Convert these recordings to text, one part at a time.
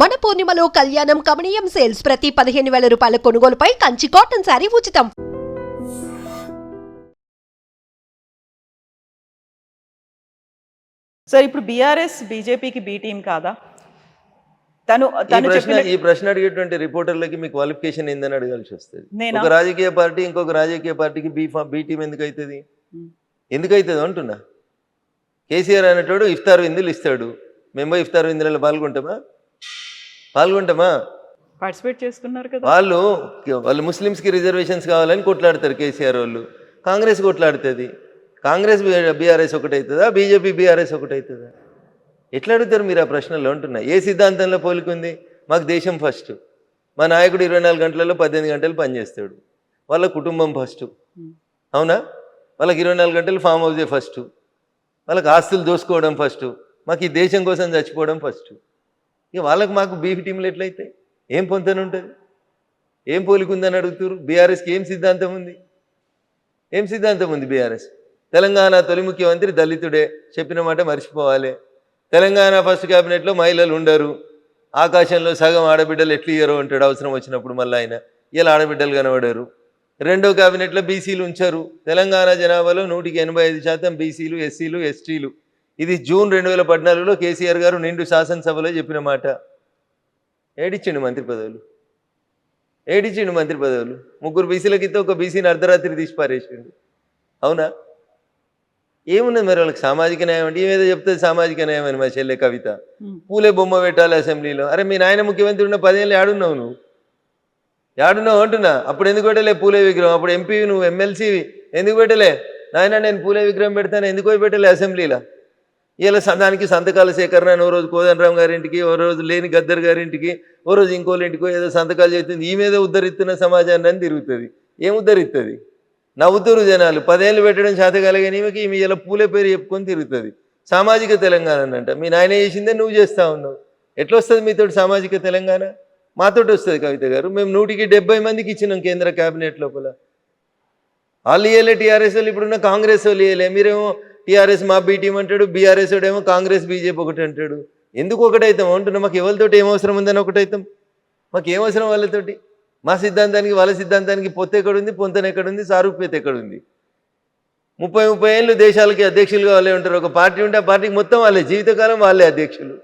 మన పూర్ణిమలో కళ్యాణం కమనీయం సేల్స్ ప్రతి పదిహేను వేల రూపాయల కొనుగోలుపై కంచి కాటన్ శారీ ఉచితం. సార్ ఇప్పుడు బీఆర్ఎస్ బీజేపీకి బి టీం కాదా? తను ఈ తను ప్రశ్న చెప్పిన ఈ ప్రశ్న అడిగేటువంటి రిపోర్టర్లకి మీ క్వాలిఫికేషన్ ఏందని అడగాల్సి వస్తుంది. నేనా? ఒక రాజకీయ పార్టీ ఇంకొక రాజకీయ పార్టీకి బీ ఫా బీ టీం ఎందుకు అవుతుంది? ఎందుకు అవుతుంది అంటున్నా? కేసీఆర్ అనేటోడు ఇఫ్తార్ విందులు ఇస్తాడు. మేము పోయి ఇఫ్తార్ విందులలో పాల్గొంటామా? పాల్గొంటామా? పార్టిసిపేట్ చేస్తున్నారు కదా. వాళ్ళు వాళ్ళు ముస్లిమ్స్కి రిజర్వేషన్స్ కావాలని కొట్లాడతారు కేసీఆర్ వాళ్ళు. కాంగ్రెస్ కొట్లాడుతుంది. కాంగ్రెస్ బీఆర్ఎస్ ఒకటవుతుందా బీజేపీ బీఆర్ఎస్ ఒకటవుతుందా ఎట్లా అడుగుతారు మీరు ఆ ప్రశ్నలో? ఉంటున్నా ఏ సిద్ధాంతంలో పోలికుంది? మాకు దేశం ఫస్ట్ మా నాయకుడు ఇరవై నాలుగు గంటలలో పద్దెనిమిది గంటలు పనిచేస్తాడు వాళ్ళ కుటుంబం ఫస్ట్ అవునా? వాళ్ళకి ఇరవై నాలుగు గంటలు ఫామ్ హౌసే ఫస్ట్ వాళ్ళకి ఆస్తులు దోసుకోవడం ఫస్ట్ మాకు ఈ దేశం కోసం చచ్చిపోవడం ఫస్ట్ ఇక వాళ్ళకి మాకు బీఫ్ టీంలు ఎట్లయితే? ఏం పొంతన ఉంటుంది? ఏం పోలికుందని అడుగుతారు బీఆర్ఎస్కి ఏం సిద్ధాంతం ఉంది? ఏం సిద్ధాంతం ఉంది బీఆర్ఎస్? తెలంగాణ తొలి ముఖ్యమంత్రి దళితుడే చెప్పిన మాట మర్చిపోవాలి. తెలంగాణ ఫస్ట్ క్యాబినెట్లో మహిళలు ఉండరు. ఆకాశంలో సగం ఆడబిడ్డలు ఎట్లు ఇయ్యరు అంటాడు. అవసరం వచ్చినప్పుడు మళ్ళీ ఆయన. ఇలా ఆడబిడ్డలు కనబడరు. రెండో క్యాబినెట్లో బీసీలు ఉంచారు. తెలంగాణ జనాభాలో నూటికి ఎనభై ఐదు శాతం బీసీలు ఎస్సీలు ఎస్టీలు. ఇది జూన్ రెండు వేల పద్నాలుగులో కేసీఆర్ గారు నిండు శాసనసభలో చెప్పిన మాట. ఏడిచ్చిండు మంత్రి పదవులు? ఏడిచ్చిండు మంత్రి పదవులు? ముగ్గురు బీసీలకి ఒక బీసీని అర్ధరాత్రి తీసి పారేసిండు. అవునా? ఏమున్నది మరి వాళ్ళకి సామాజిక న్యాయం అంటే? ఏమేదో చెప్తుంది సామాజిక న్యాయం అని మా చెల్లె కవిత. పూలే బొమ్మ పెట్టాలి అసెంబ్లీలో. అరే మీ నాయన ముఖ్యమంత్రి ఉన్న పదేళ్ళు ఆడున్నావు నువ్వు? ఆడున్నావు అంటున్నా. అప్పుడు ఎందుకు పెట్టలే పూలే విగ్రహం? అప్పుడు ఎంపీ నువ్వు ఎమ్మెల్సీ ఎందుకు పెట్టలే? నాయన నేను పూలే విగ్రహం పెడతాను. ఎందుకు పెట్టలే అసెంబ్లీలో? ఇలా దానికి సంతకాల సేకరణ అని ఓ రోజు కోదండరామ్ గారింటికి ఓ రోజు లేని గద్దర్ గారింటికి ఓ రోజు ఇంకోళ్ళ ఇంటికో ఏదో సంతకాలు చేస్తుంది. ఈ మీద ఉద్ధరిస్తున్న సమాజాన్ని అని తిరుగుతుంది. ఏం ఉద్ధరిస్తుంది? నవ్వుతురు జనాలు పదేళ్ళు పెట్టడం చేత కలిగిన ఈమెకి ఈమె ఇలా పూలే పేరు చెప్పుకొని తిరుగుతుంది. సామాజిక తెలంగాణ అంట. మీ నాయన చేసిందే నువ్వు చేస్తా ఉన్నావు. ఎట్లా వస్తుంది మీతోటి సామాజిక తెలంగాణ? మాతోటి వస్తుంది కవిత గారు. మేము నూటికి డెబ్బై మందికి ఇచ్చినాం కేంద్ర క్యాబినెట్ లోపల. వాళ్ళు ఇయ్యలే టీఆర్ఎస్ వాళ్ళు ఇప్పుడున్న కాంగ్రెస్ వాళ్ళు ఇయ్యలే. మీరేమో టీఆర్ఎస్ మా బీ టీం అంటాడు బీఆర్ఎస్ ఏమో కాంగ్రెస్ బీజేపీ ఒకటి అంటాడు. ఎందుకు ఒకటైతాం? అంటున్నా మాకు ఎవరితోటి ఏం అవసరం ఉందని ఒకటైతాం? మాకు ఏం అవసరం వాళ్ళతోటి? మా సిద్ధాంతానికి వాళ్ళ సిద్ధాంతానికి పొత్తు ఎక్కడుంది? పొంతన ఎక్కడుంది? సారూప్యత ఎక్కడుంది? ముప్పై ముప్పై ఏళ్ళు దేశాలకి అధ్యక్షులుగా వాళ్ళే ఉంటారు. ఒక పార్టీ ఉంటే ఆ పార్టీకి మొత్తం వాళ్ళే. జీవితకాలం వాళ్ళే అధ్యక్షులు.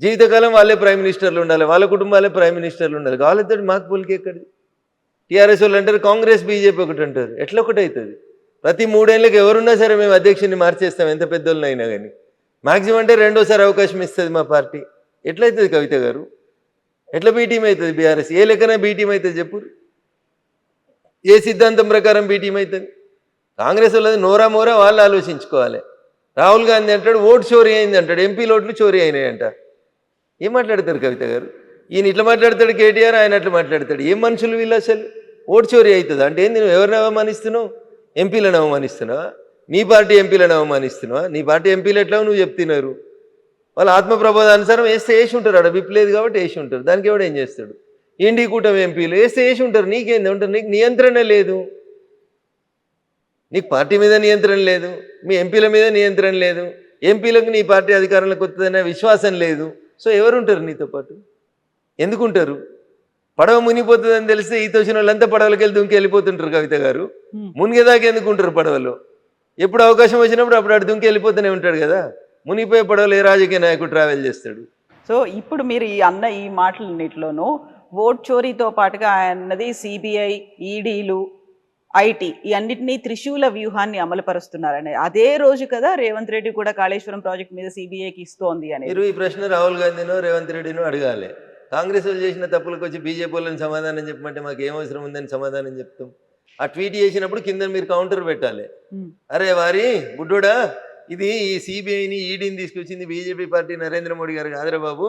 జీవితకాలం వాళ్ళే ప్రైమ్ మినిస్టర్లు ఉండాలి. వాళ్ళ కుటుంబాలే ప్రైమ్ మినిస్టర్లు ఉండాలి. వాళ్ళతో మాకు పోలికి ఎక్కడిది? టీఆర్ఎస్ వాళ్ళు అంటారు కాంగ్రెస్ బీజేపీ ఒకటి అంటారు. ఎట్లా ఒకటి అవుతుంది ప్రతి మూడేళ్ళకి ఎవరున్నా సరే మేము అధ్యక్షుడిని మార్చేస్తాం ఎంత పెద్దోళ్ళనైనా కానీ మాక్సిమం అంటే రెండోసారి అవకాశం ఇస్తుంది మా పార్టీ. ఎట్లయితుంది కవిత గారు? ఎట్లా బీటీం అవుతుంది బీఆర్ఎస్? ఏ లెక్కన బీటీం అవుతుంది చెప్పు. ఏ సిద్ధాంతం ప్రకారం బీటీం అవుతుంది కాంగ్రెస్ వాళ్ళది నోరా మోరా వాళ్ళు ఆలోచించుకోవాలి. రాహుల్ గాంధీ అంటాడు ఓటు చోరీ అయింది అంటాడు ఎంపీ ఓట్లు చోరీ అయినాయి అంట. ఏం మాట్లాడతారు కవిత గారు? ఈయన ఇట్లా మాట్లాడతాడు కేటీఆర్ ఆయన అట్లా మాట్లాడతాడు. ఏం మనుషులు వీళ్ళు అసలు? ఓటు చోరీ అవుతుంది? అంటే ఏంది నువ్వు ఎవరిని అవమానిస్తున్నావు? ఎంపీలను అవమానిస్తున్నావా? నీ పార్టీ ఎంపీలను అవమానిస్తున్నావా? నీ పార్టీ ఎంపీలు ఎట్లా నువ్వు చెప్తున్నారు? వాళ్ళు ఆత్మప్రబోధానుసారం వేస్తే వేసి ఉంటారు ఆడ విప్పలేదు కాబట్టి వేసి ఉంటారు. దానికి ఎవడు ఏం చేస్తాడు? ఇండి కూటమి ఎంపీలు వేస్తే వేసి ఉంటారు. నీకేంది? ఉంటారు నీకు నియంత్రణ లేదు. నీకు పార్టీ మీద నియంత్రణ లేదు. మీ ఎంపీల మీద నియంత్రణ లేదు. ఎంపీలకు నీ పార్టీ అధికారంలోకి వస్తుందనే విశ్వాసం లేదు. సో ఎవరు ఉంటారు నీతో పాటు? ఎందుకుంటారు? పడవ మునిగిపోతుందని తెలిస్తే ఈత వచ్చిన వాళ్ళంతా పడవలకి వెళ్ళి దుంకి వెళ్ళిపోతుంటారు కవిత గారు. మునిగేదాకా ఎందుకుంటారు పడవలో? ఎప్పుడు అవకాశం వచ్చినప్పుడు అప్పుడు అటు దుంకి వెళ్ళిపోతూనే ఉంటాడు కదా. మునిగిపోయే పడవలో ఏ రాజకీయ నాయకుడు ట్రావెల్ చేస్తాడు? సో ఇప్పుడు మీరు ఈ అన్న ఈ మాటలన్నిటిలోనూ ఓట్ చోరీతో పాటుగా ఆయనది సిబిఐ ఈడీలు ఐటీ ఈ అన్నిటినీ త్రిశూల వ్యూహాన్ని అమలుపరుస్తున్నారని. అదే రోజు కదా రేవంత్ రెడ్డి కూడా కాళేశ్వరం ప్రాజెక్ట్ మీద సిబిఐకి ఇస్తోంది అనేది. మీరు ఈ ప్రశ్న రాహుల్ గాంధీనో రేవంత్ రెడ్డినో అడగాలి. కాంగ్రెస్ వాళ్ళు చేసిన తప్పులకు వచ్చి బీజేపీ వాళ్ళని సమాధానం చెప్పమంటే మాకు ఏం అవసరం ఉందని సమాధానం చెప్తాం. ఆ ట్వీట్ చేసినప్పుడు కింద మీరు కౌంటర్ పెట్టాలి. అరే వారి బుడ్డోడా ఇది ఈ సిబిఐని ఈడీని తీసుకొచ్చింది బీజేపీ పార్టీ నరేంద్ర మోడీ గారు కాదురా బాబు.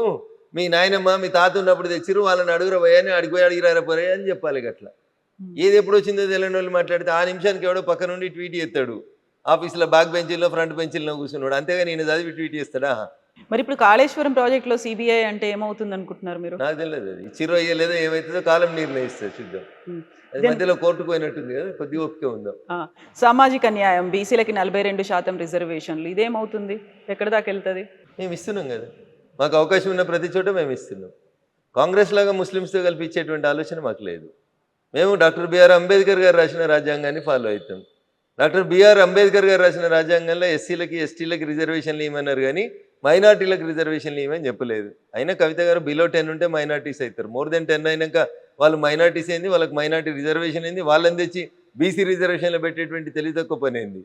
మీ నాయనమ్మ మీ తాత ఉన్నప్పుడు తెచ్చిరు వాళ్ళని అడుగురా పోయని అడిగిపోయి అడిగిరారా పోరే అని చెప్పాలి గట్ల. ఏది ఎప్పుడు వచ్చిందో తెలియని వాళ్ళు మాట్లాడితే ఆ నిమిషానికి ఎవడో పక్క నుండి ట్వీట్ చేస్తాడు. ఆఫీస్లో బ్యాక్ బెంచీల్లో ఫ్రంట్ బెంచీల్లో కూర్చున్నాడు. అంతేగా నేను చదివి ట్వీట్ చేస్తాడా? మరి ఇప్పుడు కాళేశ్వరం ప్రాజెక్ట్లో సిబిఐ అంటే ఏమవుతుంది అనుకుంటున్నారు మీరు? నాకు తెలియదు అది. చిరు అయ్యలేదో ఏమవుతుందో కాలం నిర్ణయిస్తుంది చూద్దాం. అది మధ్యలో కోర్టుకు పోయినట్టుంది కదా కొద్దిగా ఓపిక ఉందాం? సామాజిక న్యాయం బీసీలకి నలభై రెండు శాతం రిజర్వేషన్లు ఇదేమవుతుంది? ఎక్కడ దాకా వెళ్తుంది? మేము ఇస్తున్నాం కదా. మాకు అవకాశం ఉన్న ప్రతి చోట మేము ఇస్తున్నాం. కాంగ్రెస్ లాగా ముస్లిమ్స్తో కలిపి ఇచ్చేటువంటి ఆలోచన మాకు లేదు. మేము డాక్టర్ బిఆర్ అంబేద్కర్ గారు రాసిన రాజ్యాంగాన్ని ఫాలో అవుతాం. డాక్టర్ బిఆర్ అంబేద్కర్ గారు రాసిన రాజ్యాంగంలో ఎస్సీలకి ఎస్టీలకి రిజర్వేషన్లు ఇవ్వమన్నారు కానీ మైనార్టీలకు రిజర్వేషన్లు ఇవ్వమని చెప్పలేదు. అయినా కవిత గారు బిలో టెన్ ఉంటే మైనార్టీస్ అవుతారు. మోర్ దెన్ టెన్ అయినాక వాళ్ళు మైనార్టీస్ ఏంది? వాళ్ళకి మైనార్టీ రిజర్వేషన్ ఏంది? వాళ్ళని తెచ్చి బీసీ రిజర్వేషన్లో పెట్టేటువంటి తెలివి తక్కువ పని ఏంది?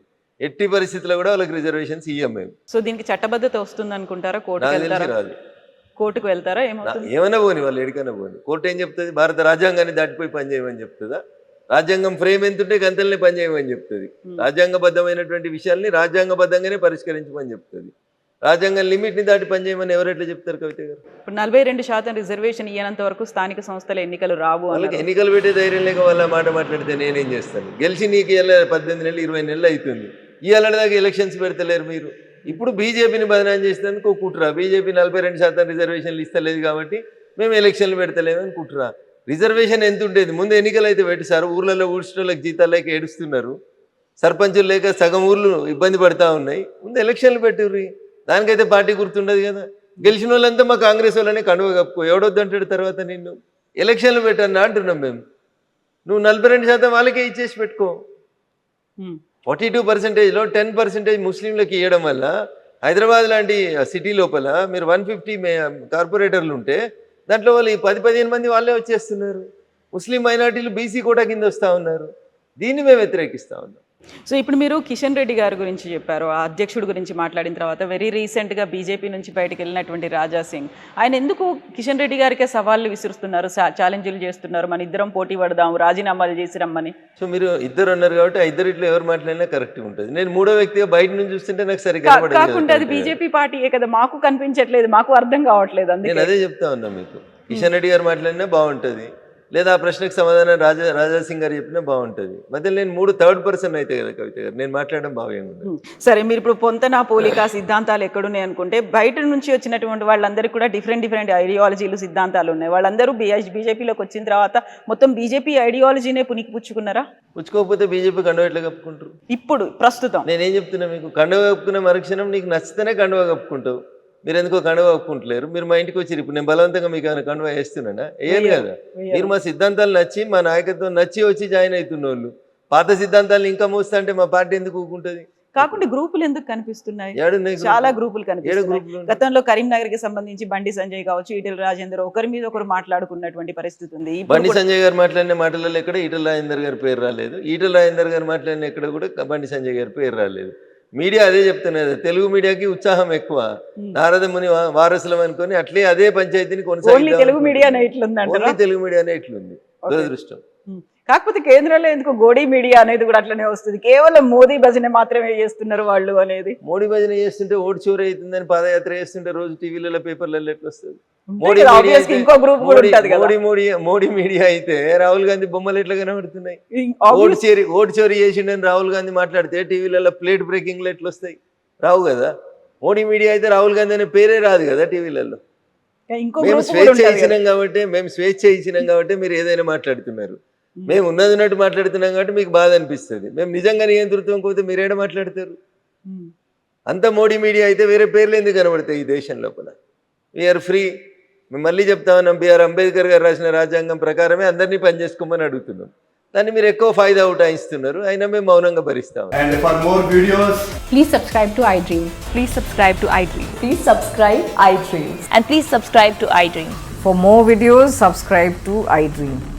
ఎట్టి పరిస్థితుల్లో కూడా వాళ్ళకి రిజర్వేషన్స్ ఇవ్వం మేము. సో దీనికి చట్టబద్ధత వస్తుంది అనుకుంటారా? వెళ్తారా? రాదు. కోర్టుకు వెళ్తారా? ఏమైనా పోని వాళ్ళు ఎడికైనా పోని. కోర్టు ఏం చెప్తుంది? భారత రాజ్యాంగాన్ని దాటిపోయి పనిచేయమని చెప్తుందా? రాజ్యాంగం ఫ్రేమ్ ఎంత ఉంటే గంతల్ని పనిచేయమని చెప్తుంది. రాజ్యాంగబద్ధమైనటువంటి విషయాల్ని రాజ్యాంగబద్ధంగానే పరిష్కరించమని చెప్తుంది. రాజ్యాంగం లిమిట్ని దాటి పనిచేయమని ఎవరు ఎట్లా చెప్తారు కవిత గారు? ఇప్పుడు నలభై రెండు శాతం రిజర్వేషన్ ఇయ్యనంత వరకు స్థానిక సంస్థల ఎన్నికలు రావు వాళ్ళకి. ఎన్నికలు పెట్టే ధైర్యం లేక వాళ్ళ మాట మాట్లాడితే నేనేం చేస్తాను? గెలిచి నీకు ఇలా పద్దెనిమిది నెలలు ఇరవై నెలలు అవుతుంది ఇవాళ దాకా ఎలక్షన్స్ పెడతలేరు మీరు. ఇప్పుడు బీజేపీని బదనాం చేసినందుకు కుట్రా. బీజేపీ నలభై రెండు శాతం రిజర్వేషన్లు ఇస్తలేదు కాబట్టి మేము ఎలక్షన్లు పెడతలేమని కుట్రా. రిజర్వేషన్ ఎంత ఉండేది? ముందు ఎన్నికలు అయితే పెట్టి సార్ ఊర్లలో ఊడ్చడానికి జీతాలు లేక ఏడుస్తున్నారు. సర్పంచులు లేక సగం ఊర్లు ఇబ్బంది పడతా ఉన్నాయి. ముందు ఎలక్షన్లు పెట్టుర్రి. దానికైతే పార్టీ గుర్తుండదు కదా. గెలిచిన వాళ్ళంతా మా కాంగ్రెస్ వాళ్ళనే కండువ కప్పుకో ఎవడొద్దంటాడు తర్వాత నిన్ను? ఎలక్షన్లు పెట్టన్నా అంటున్నాం మేము. నువ్వు నలభై రెండు శాతం వాళ్ళకే ఇచ్చేసి పెట్టుకో. ఫార్టీ టూ పర్సెంటేజ్లో టెన్ పర్సెంటేజ్ ముస్లింలకు ఇవ్వడం వల్ల హైదరాబాద్ లాంటి సిటీ లోపల మీరు వన్ ఫిఫ్టీ కార్పొరేటర్లు ఉంటే దాంట్లో వాళ్ళు ఈ పది పదిహేను మంది వాళ్ళే వచ్చేస్తున్నారు. ముస్లిం మైనార్టీలు బీసీ కోటా కింద వస్తూ ఉన్నారు. దీన్ని మేము వ్యతిరేకిస్తూ ఉన్నాం. సో ఇప్పుడు మీరు కిషన్ రెడ్డి గారి గురించి చెప్పారు ఆ అధ్యక్షుడి గురించి మాట్లాడిన తర్వాత వెరీ రీసెంట్గా బీజేపీ నుంచి బయటకు వెళ్ళినటువంటి రాజా సింగ్. ఆయన ఎందుకు కిషన్ రెడ్డి గారికే సవాళ్ళు విసురుస్తున్నారు ఛాలెంజ్లు చేస్తున్నారు? మన ఇద్దరం పోటీ పడదాం రాజీనామాలు చేసి రమ్మని. సో మీరు ఇద్దరు అన్నారు కాబట్టి ఆ ఇద్దరిట్లో ఎవరు మాట్లాడినా కరెక్ట్గా ఉంటుంది. నేను మూడో వ్యక్తిగా బయట నుంచి చూస్తుంటే నాకు సరిగ్గా కాకుండా అది బీజేపీ పార్టీయే కదా మాకు కనిపించట్లేదు మాకు అర్థం కావట్లేదు నేను అందుకే అదే చెప్తా ఉన్నా మీకు. కిషన్ రెడ్డి గారు మాట్లాడినా బాగుంటుంది. లేదా ఆ ప్రశ్నకు సమాధానం రాజా రాజా సింగ్ గారు చెప్పినా బాగుంటుంది. మధ్యలో నేను మూడు థర్డ్ పర్సన్ అయితే కదా కవిత గారు నేను మాట్లాడడం ఉంది. సరే మీరు ఇప్పుడు పొంతన పోలిక సిద్ధాంతాలు ఎక్కడున్నాయి అనుకుంటే బయట నుంచి వచ్చినటువంటి వాళ్ళందరికీ కూడా డిఫరెంట్ డిఫరెంట్ ఐడియాలజీలు సిద్ధాంతాలు ఉన్నాయి. వాళ్ళందరూ బీజేపీలోకి వచ్చిన తర్వాత మొత్తం బీజేపీ ఐడియాలజీనే పునికి పుచ్చుకున్నారా? పుచ్చుకోకపోతే బీజేపీ కండువ ఎట్లా కప్పుకుంటారు? ఇప్పుడు ప్రస్తుతం. నేనేం చెప్తున్నా మీకు? కండువ కప్పుకునే మరుక్షణం నీకు నచ్చితేనే కండువ కప్పుకుంటావు. మీరు ఎందుకో కండువ కప్పుకుంటలేరు మీరు మా ఇంటికి వచ్చి ఇప్పుడు నేను బలవంతంగా మీకు ఏమైనా కండువ వేస్తున్నానా? వేయను కదా. మీరు మా సిద్ధాంతాలు నచ్చి మా నాయకత్వం నచ్చి వచ్చి జాయిన్ అవుతున్న వాళ్ళు పాత సిద్ధాంతాలు ఇంకా మోస్తా అంటే మా పార్టీ ఎందుకు ఊకుంటుంది? కాకుండా గ్రూపులు ఎందుకు కనిపిస్తున్నాయి? చాలా గ్రూపులు? కనిపిస్తున్నాయి? గతంలో కరీంనగర్కి సంబంధించి బండి సంజయ్ కావచ్చు ఈటెల రాజేందర్ ఒకరి మీద ఒకరు మాట్లాడుకున్నటువంటి పరిస్థితి ఉంది. బండి సంజయ్ గారు మాట్లాడిన మాటలలో ఎక్కడ ఈటల రాజేందర్ గారి పేరు రాలేదు. ఈటల రాజేందర్ గారు మాట్లాడిన ఎక్కడ కూడా బండి సంజయ్ గారి పేరు రాలేదు. మీడియా అదే చెప్తున్నది. తెలుగు మీడియాకి ఉత్సాహం ఎక్కువ. నారద ముని వారసులం అనుకొని అట్లే అదే పంచాయతీని కొనసాగిద్దాం తెలుగు మీడియా తెలుగు మీడియానే ఇట్లుంది. దురదృష్టం. కాకపోతే కేంద్రంలో ఎందుకు గోడీ మీడియా అనేది కూడా అట్లనే వస్తుంది. కేవలం మోదీ భజన మాత్రమే చేస్తున్నారు వాళ్ళు అనేది. మోడీ భజన చేస్తుంటే ఓటు చోరీ అవుతుందని పాదయాత్ర చేస్తుంటే రోజు టీవీలలో పేపర్లలో ఎట్లా వస్తుంది? మోడీ ఇంకో గ్రూప్ మోడీ- మోడీ మోడీ మోడీ మీడియా అయితే రాహుల్ గాంధీ బొమ్మలు ఎట్లా కనబడుతున్నాయి? ఓటు చోరీ ఓటు చోరీ చేసిండని రాహుల్ గాంధీ మాట్లాడితే టీవీలలో ప్లేట్ బ్రేకింగ్లు ఎట్లా వస్తాయి? రావు కదా. మోడీ మీడియా అయితే రాహుల్ గాంధీ అనే పేరే రాదు కదా టీవీలలో. ఇంకో మేము స్వేచ్ఛ. ఇచ్చినాం కాబట్టి మేము స్వేచ్ఛ ఇచ్చినాం కాబట్టి మీరు ఏదైనా మాట్లాడుతున్నారు. మేము ఉన్నది ఉన్నట్టు మాట్లాడుతున్నాం కాబట్టి మీకు బాధ అనిపిస్తుంది మేము నిజంగా నియంతృత్వం పోతే మీరేడ మాట్లాడతారు. అంత మోడీ మీడియా అయితే వేరే పేర్లు ఎందుకు కనబడతాయి ఈ దేశం లోపల వీఆర్ ఫ్రీ మేము మళ్ళీ చెప్తా ఉన్నాం బిఆర్ అంబేద్కర్ గారు రాసిన రాజ్యాంగం ప్రకారమే అందరినీ పనిచేసుకోమని అడుగుతున్నాం దాన్ని మీరు ఎక్కువ ఫాయిదా ఉటాయిస్తున్నారు అయినా మేము మౌనంగా భరిస్తాం And for more videos, Please subscribe to iDream. Please subscribe to iDream. Please subscribe iDream. And please subscribe to iDream. For more videos, subscribe to iDream. please like, share, and